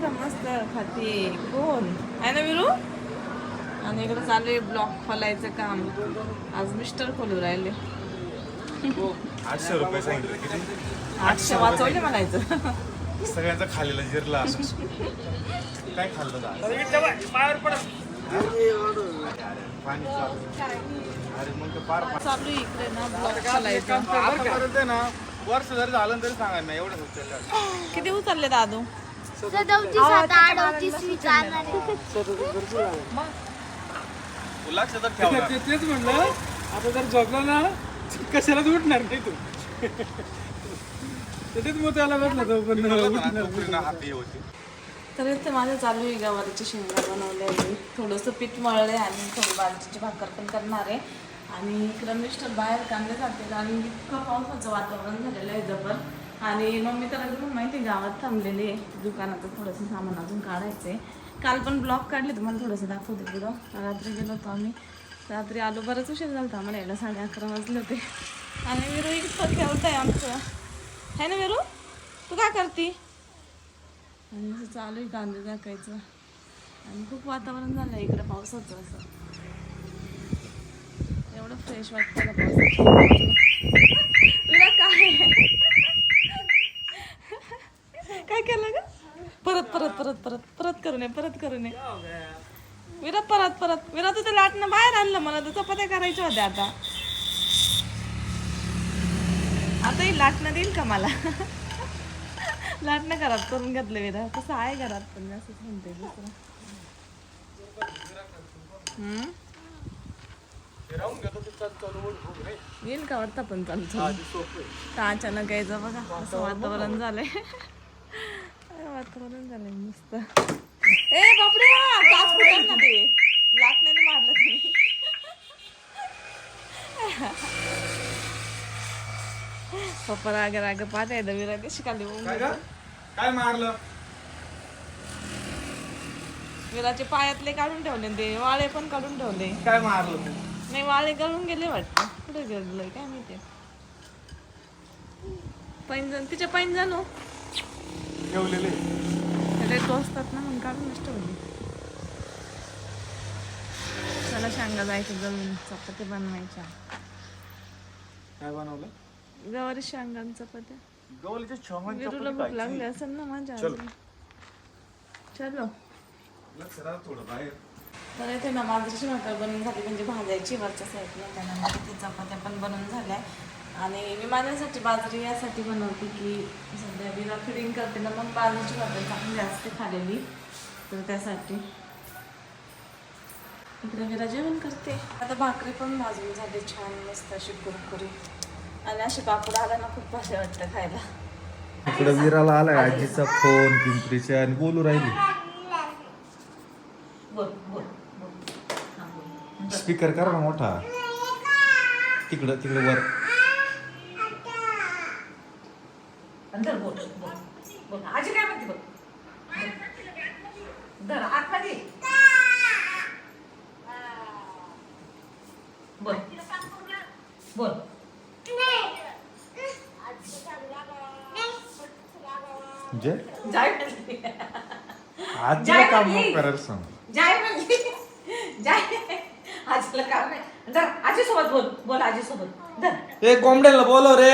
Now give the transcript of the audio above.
मस्त खाते कोण आहे ना विरू आणि इकडे चालू आहे ब्लॉक खोलायचं काम आज मिस्टर खोलू राहिले आठशे रुपये सांगितले किती आठशे वाचवले म्हणायचं सगळ्यांचा खाल्लेला जिरला असं काय खाल्लं चालू. आहे इकडे ना ब्लॉक खोलायचं ना वर्ष जरी झालं तरी सांगा नाही एवढं किती उचलले दादू सदवतीस आता अडवतीस विचारणार लक्ष तर ठेवा ते- तेच म्हणलं आता जर झोपला ना कशालाच उठणार नाही तू. त्याच्यात मग त्याला बसला तो पण. टोकरीनं हात हे होते तर इथे माझं चालू आहे गवारीची शेंगा बनवले आहे थोडंसं पीठ मळले आणि थोडी बाजरीची भाकर पण करणार आहे. आणि इकडं मिस्टर बाहेर कांदे जाते आणि इतकं पावसाचं वातावरण झालेलं आहे जबर. आणि मम्मी तर एकदम माहिती आहे, गावात थांबलेली आहे. दुकानाचं थोडंसं सामान अजून काढायचं आहे काल पण ब्लॉक काढले तुम्हाला थोडंसं दाखवते पुढं. रात्री गेलो होतो आम्ही. रात्री आलो बरंच उशीर झाला होता. आम्हाला यायला साडे अकरा वाजले होते. आणि विरू इतकं खेळत आहे आमचं. आहे ना विरू? तू काय करती? आणि असं चालू आहे कांदे टाकायचं आणि खूप वातावरण झालं आहे इकडं पावसाचं असं. एवढं फ्रेश वाटतं पावसाचं तुला काय काय केलं ग परत परत परत करू नये परत करू नये. विरा परत परत. विरा तू ते लाटणं बाहेर आणलं मला तर चपात्या करायच्या होत्या आता. आता ही लाटणं देईल का मला? लाटणं घरात करून घेतलं विरा तसं आहे घरात पण मी असंच म्हणते दुसरं. हम्म? येईल का वाटतं पण चालतो का अचानक यायचं बघा असं वातावरण झालंय. वातावरण झालंय मस्त. ए बापरे काच फुटेल ना ते लाटण्याने मारलं तुम्ही. पप्पा राग राग पाहता येतं विरा कशी काय ग? काय मारलं? विराचे पायातले काढून ठेवले ते वाळे पण काढून ठेवले. काय मारलं तू? नाही वाळे गळून गेले वाटतं. कुठे गेलं काय माहिती. पैंजण तिचे पैंजण हो. ठेवलेले. त्याला टोचतात ना म्हणून काढूनच ठेवले चला शांगा जायचं जळून चपात्या बनवायच्या. काय बनवलं? गवारी शांगान चपात्या. गवळीच्या छामांच्या विरूला भूक लागली असेल ना माझ्या चल. लक्ष राहा थोडं बाहेर. तर इथे ना बाजरीची भाकर बनवून झाली म्हणजे भाजायची वरच्या साईडला त्यानंतर ते चपात्या पण बनवून झाल्या. आणि मी माझ्यासाठी बाजरी यासाठी बनवते की सध्या विरा फिडिंग करते ना मग बाजरीची भाकर चांगली असते खालेली. तर त्यासाठी. इकडे विरा जेवण करते. आता भाकरी पण भाजून झाली छान मस्त अशी कुरकुरी आणि अशी पापड आला ना खूप भारी वाटतं खायला. इकडे विराला आलाय आजीचा फोन पिंपरीच्या आणि बोलू राहिली. बोल बोल बोल. बोल. स्पीकर करा ना मोठा. तिकडं तिकडं वर. अंदर बोल बोल बोल. आजी काय म्हणते बघ? धर आतमध्ये बोल. बोल. जे जाय म्हणली. आजीला काम नको करायला सांग. जाय म्हणली. जाय. आजीला काम नाही. धर आजी सोबत बोल बोल आजी सोबत धर. ए कोंबड्याला बोलव रे.